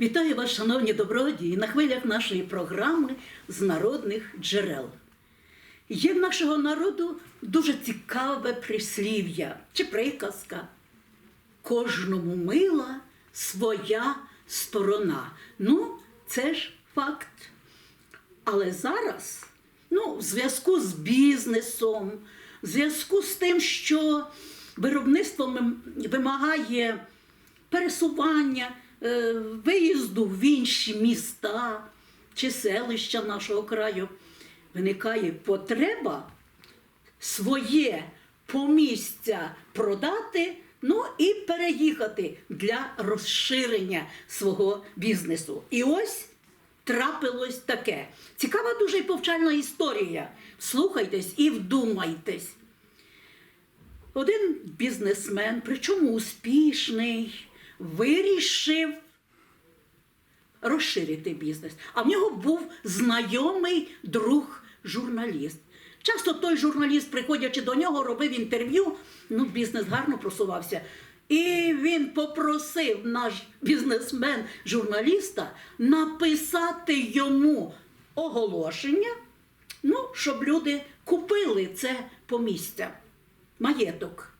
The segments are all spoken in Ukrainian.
Вітаю вас, шановні добродії, на хвилях нашої програми з народних джерел. Є в нашого народу дуже цікаве прислів'я чи приказка. Кожному мила своя сторона. Ну, це ж факт. Але зараз, ну, в зв'язку з бізнесом, в зв'язку з тим, що виробництво вимагає пересування, виїзду в інші міста чи селища нашого краю, виникає потреба своє помістя продати, ну і переїхати для розширення свого бізнесу. І ось трапилось таке. Цікава дуже і повчальна історія. Слухайтесь і вдумайтесь. Один бізнесмен, причому успішний, вирішив розширити бізнес. А в нього був знайомий друг журналіст. Часто той журналіст, приходячи до нього, робив інтерв'ю, ну, бізнес гарно просувався. І він попросив наш бізнесмен журналіста написати йому оголошення, ну, щоб люди купили це помістя, маєток.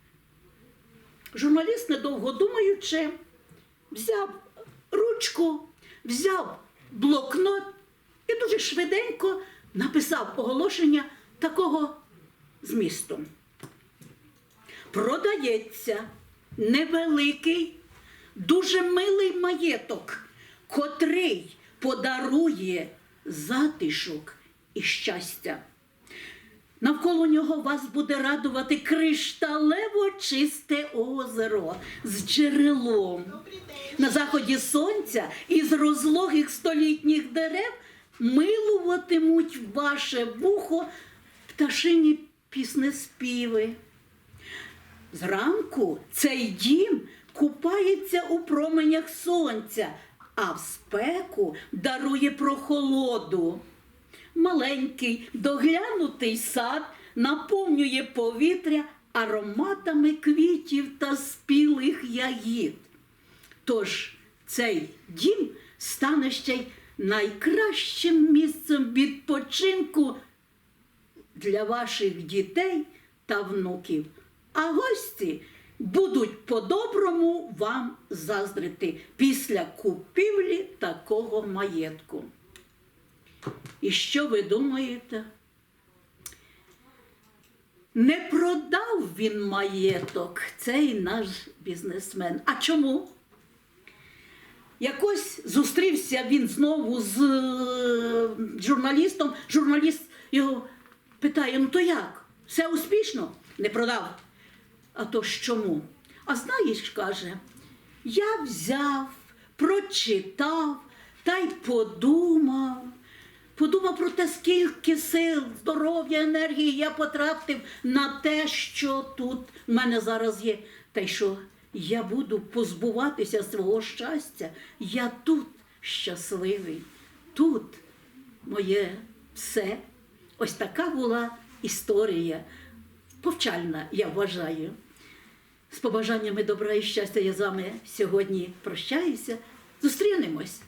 Журналіст, недовго думаючи, взяв ручку, взяв блокнот і дуже швиденько написав оголошення такого змісту. Продається невеликий, дуже милий маєток, котрий подарує затишок і щастя. Навколо нього вас буде радувати кришталево чисте озеро з джерелом. На заході сонця із розлогих столітніх дерев милуватимуть ваше вухо пташині піснеспіви. Зранку цей дім купається у променях сонця, а в спеку дарує прохолоду. Маленький доглянутий сад наповнює повітря ароматами квітів та спілих ягід. Тож цей дім стане ще й найкращим місцем відпочинку для ваших дітей та внуків. А гості будуть по-доброму вам заздрити після купівлі такого маєтку. І що ви думаєте? Не продав він маєток, цей наш бізнесмен. А чому? Якось зустрівся він знову з е, журналістом. Журналіст його питає: ну то як? Все успішно? Не продав. А то ж чому? А знаєш, каже, я взяв, прочитав та й подумав. Подумав про те, скільки сил, здоров'я, енергії я потратив на те, що тут в мене зараз є. Та й що я буду позбуватися свого щастя. Я тут щасливий, тут моє все. Ось така була історія. Повчальна, я вважаю. З побажаннями добра і щастя я з вами сьогодні прощаюся. Зустрінемось.